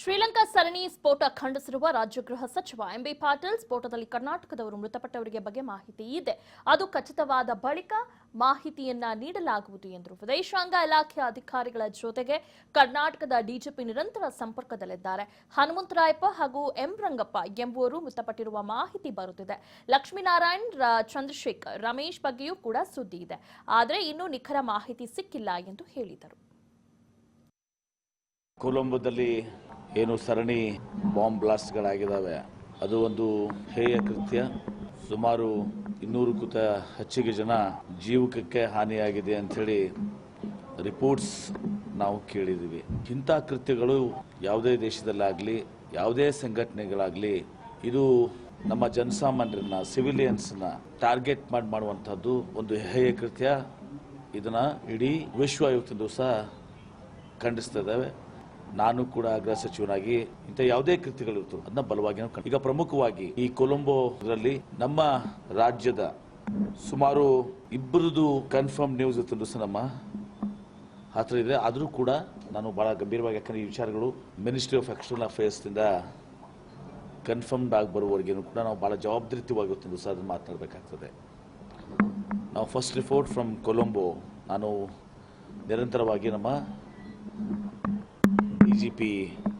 ಶ್ರೀಲಂಕಾ ಸರಣಿ ಸ್ಫೋಟ ಖಂಡಿಸಿರುವ ರಾಜ್ಯ ಗೃಹ ಸಚಿವ ಎಂಬಿ ಪಾಟೀಲ್ ಸ್ಫೋಟದಲ್ಲಿ ಕರ್ನಾಟಕದವರು ಮೃತಪಟ್ಟವರಿಗೆ ಬಗ್ಗೆ ಮಾಹಿತಿ ಇದೆ. ಅದು ಖಚಿತವಾದ ಬಳಿಕ ಮಾಹಿತಿಯನ್ನ ನೀಡಲಾಗುವುದು ಎಂದರು. ವಿದೇಶಾಂಗ ಇಲಾಖೆ ಅಧಿಕಾರಿಗಳ ಜೊತೆಗೆ ಕರ್ನಾಟಕದ ಡಿಜಿಪಿ ನಿರಂತರ ಸಂಪರ್ಕದಲ್ಲಿದ್ದಾರೆ. ಹನುಮಂತರಾಯಪ್ಪ ಹಾಗೂ ಎಂ ರಂಗಪ್ಪ ಎಂಬುವರು ಮೃತಪಟ್ಟಿರುವ ಮಾಹಿತಿ ಬರುತ್ತಿದೆ. ಲಕ್ಷ್ಮೀನಾರಾಯಣ್ ಚಂದ್ರಶೇಖರ್, ರಮೇಶ್ ಬಗ್ಗೆಯೂ ಕೂಡ ಸುದ್ದಿ ಇದೆ. ಆದರೆ ಇನ್ನೂ ನಿಖರ ಮಾಹಿತಿ ಸಿಕ್ಕಿಲ್ಲ ಎಂದು ಹೇಳಿದರು. ಕೊಲಂಬೋದಲ್ಲಿ ಏನು ಸರಣಿ ಬಾಂಬ್ ಬ್ಲಾಸ್ಟ್ಗಳಾಗಿದ್ದಾವೆ, ಅದು ಒಂದು ಹೇಯ ಕೃತ್ಯ. ಸುಮಾರು ಇನ್ನೂರಕ್ಕೂತ ಹೆಚ್ಚಿಗೆ ಜನ ಜೀವಕಕ್ಕೆ ಹಾನಿಯಾಗಿದೆ ಅಂಥೇಳಿ ರಿಪೋರ್ಟ್ಸ್ ನಾವು ಕೇಳಿದ್ದೀವಿ. ಇಂಥ ಕೃತ್ಯಗಳು ಯಾವುದೇ ದೇಶದಲ್ಲಾಗಲಿ, ಯಾವುದೇ ಸಂಘಟನೆಗಳಾಗಲಿ, ಇದು ನಮ್ಮ ಜನಸಾಮಾನ್ಯರನ್ನ, ಸಿವಿಲಿಯನ್ಸ್ನ ಟಾರ್ಗೆಟ್ ಮಾಡಿ ಮಾಡುವಂಥದ್ದು ಒಂದು ಹೇಯ ಕೃತ್ಯ. ಇದನ್ನು ಇಡೀ ವಿಶ್ವ ಇವತ್ತಿನ ದಿವಸ ಖಂಡಿಸ್ತಾ ನಾನು ಕೂಡ ಗೃಹ ಸಚಿವನಾಗಿ ಇಂಥ ಯಾವುದೇ ಕೃತ್ಯಗಳಿತ್ತು ಅದನ್ನ ಬಲವಾಗಿ ನಾವು ಈಗ ಪ್ರಮುಖವಾಗಿ ಈ ಕೊಲಂಬೋದಲ್ಲಿ ನಮ್ಮ ರಾಜ್ಯದ ಸುಮಾರು ಇಬ್ಬರದು ಕನ್ಫರ್ಮ್ ನ್ಯೂಸ್ ಇತ್ತು ನಮ್ಮ ಹತ್ರ ಇದೆ. ಆದರೂ ಕೂಡ ನಾನು ಬಹಳ ಗಂಭೀರವಾಗಿ ಯಾಕಂದ್ರೆ ಈ ವಿಚಾರಗಳು ಮಿನಿಸ್ಟ್ರಿ ಆಫ್ ಎಕ್ಸ್ಟರ್ನಲ್ ಅಫೇರ್ಸ್ನಿಂದ ಕನ್ಫರ್ಮ್ಡ್ ಆಗಿ ಬರುವವರೆಗೂ ಕೂಡ ನಾವು ಬಹಳ ಜವಾಬ್ದಾರಿಯುತವಾಗಿ ಒಂದು ದಿವಸ ಅದನ್ನು ಮಾತನಾಡಬೇಕಾಗ್ತದೆ. ನಾವು ಫಸ್ಟ್ ರಿಪೋರ್ಟ್ ಫ್ರಮ್ ಕೊಲಂಬೋ ನಾನು ನಿರಂತರವಾಗಿ ನಮ್ಮ GP